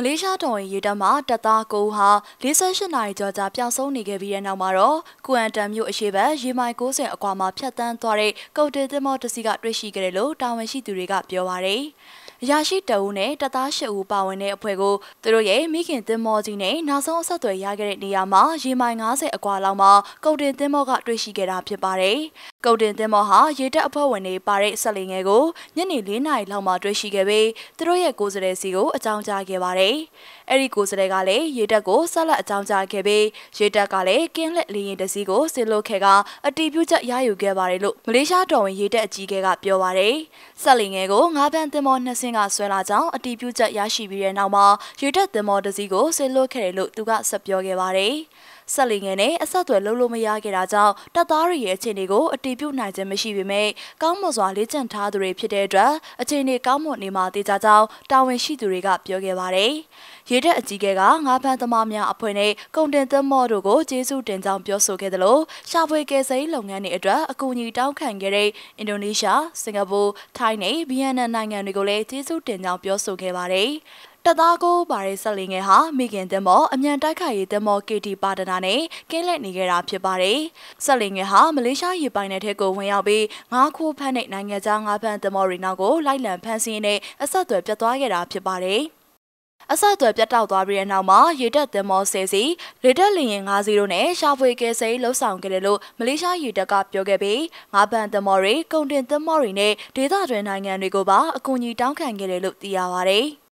မလေးရှားတော်ဝင်ရေတပ်မှတပ်သားကိုဟာ48နာရီကျော်ကြာပျောက်ဆုံးနေခဲ့ပြီးတဲ့နောက်မှာတော့ကွမ်တန်မြို့အရှိတ်ရေမိုင်90အကွာမှာဖြတ်တန်းသွားတဲ့ကုတ်တေသမောတစီကတွေ့ရှိခဲ့တယ်လို့တာဝန်ရှိသူတွေကပြောပါရယ်။အရာရှိတအုပ်နဲ့တပ်သား၈ဦးပါဝင်တဲ့အဖွဲ့ကိုသူတို့ရဲ့မိခင်တင်မောကြီးနဲ့နောက်ဆုံးအဆက်အသွယ်ရခဲ့တဲ့နေရာမှာရေမိုင်90အကွာလောက်မှာကုတ်တင်တင်မောကတွေ့ရှိခဲ့တာဖြစ်ပါတယ်။ကုတ်တင်တင်မောဟာရေတပ်အဖွဲ့ဝင်တွေပါတဲ့ဆက်လီငယ်ကိုညနေ၄နာရီလောက်မှာတွေ့ရှိခဲ့ပြီးသူတို့ရဲ့ကိုယ်စားလှယ်စီကိုအကြောင်းကြားခဲ့ပါတယ်။အဲ့ဒီကိုယ်စားလှယ်ကလည်းရေတပ်ကိုဆက်လက်အကြောင်းကြားခဲ့ပြီးရေတပ်ကလည်းကင်းလက်လေရင်တစည်းကိုဆစ်လို့ခဲ့ကအတီးပြုချက်ရယူခဲ့ပါတယ်လို့မလေးရှားတော်ဝင်ရေတပ်အကြီးအကဲကပြောပါတယ်။ဆက်လီငယ်ကိုငါးပန်းတင်မောနှစ်စင်းကဆွဲလာကြောင်းအတီးပြုချက်ရရှိပြီးတဲ့နောက်မှာရေတပ်တင်မောတစည်းကိုဆစ်လို့ခဲ့တယ်လို့သူကဆက်ပြောခဲ့ပါတယ်။ ဆက်လီငယ်နဲ့အဆက်အသွယ်လုံးလို့မရခဲ့တာကြောင့်တပ်သားတွေရဲ့အခြေအနေကိုအတီးပြုတ်နိုင်ခြင်းမရှိပေမဲ့ကောင်းမွန်စွာလေ့ကျင့်ထားသူတွေဖြစ်တဲ့အတွက်အခြေအနေကောင်းမွန်နေမှာတေချာကြောင်းတာဝန်ရှိသူတွေကပြောခဲ့ပါတယ်။ရေတပ်အကြီးအကဲကငါးဖမ်းသမားများအဖွဲ့နဲ့ကုန်တင်သင်္ဘောတို့ကိုကျေးဇူးတင်ကြောင်းပြောဆိုခဲ့တယ်လို့ရှာဖွေကယ်ဆယ်ရေးလုပ်ငန်းတွေအတွက်အကူအညီတောင်းခံခဲ့တဲ့အင်ဒိုနီးရှား၊စင်ကာပူ၊ထိုင်းနဲ့ဗီယက်နမ်နိုင်ငံတွေကိုလည်းကျေးဇူးတင်ကြောင်းပြောဆိုခဲ့ပါတယ်။ တသားကိုပါရဲဆက်လင်းငယ်ဟာမိခင်တင်မောအမြန်တိုက်ခိုက်ရေးတင်မော KT ပါတနာနဲ့ကင်းလက်နေခဲ့တာဖြစ်ပါတယ်။ဆက်လင်းငယ်ဟာမလေးရှားရေပိုင်နယ်ထဲကိုဝင်ရောက်ပြီးငါးခိုးဖမ်းတဲ့နိုင်ငံခြားငါးဖမ်းတင်မောတွေနောက်ကိုလိုက်လံဖမ်းဆီးနေအဆက်အသွယ်ပြတ်သွားခဲ့တာဖြစ်ပါတယ်။အဆက်အသွယ်ပြတ်တောက်သွားပြီးတဲ့နောက်မှာရေတပ်သင်္ဘောဆယ်စီလေတပ်လေယာဉ်50တို့နဲ့ရှာဖွေကယ်ဆယ်ရေးလှုပ်ဆောင်ခဲ့တယ်လို့မလေးရှားရေတပ်ကပြောခဲ့ပြီးငါးပန်သင်္ဘောတွေကုန်တင်သင်္ဘောတွေနဲ့ဒေသတွင်းနိုင်ငံတွေကိုပါအကူအညီတောင်းခံခဲ့တယ်လို့သိရပါဗျ။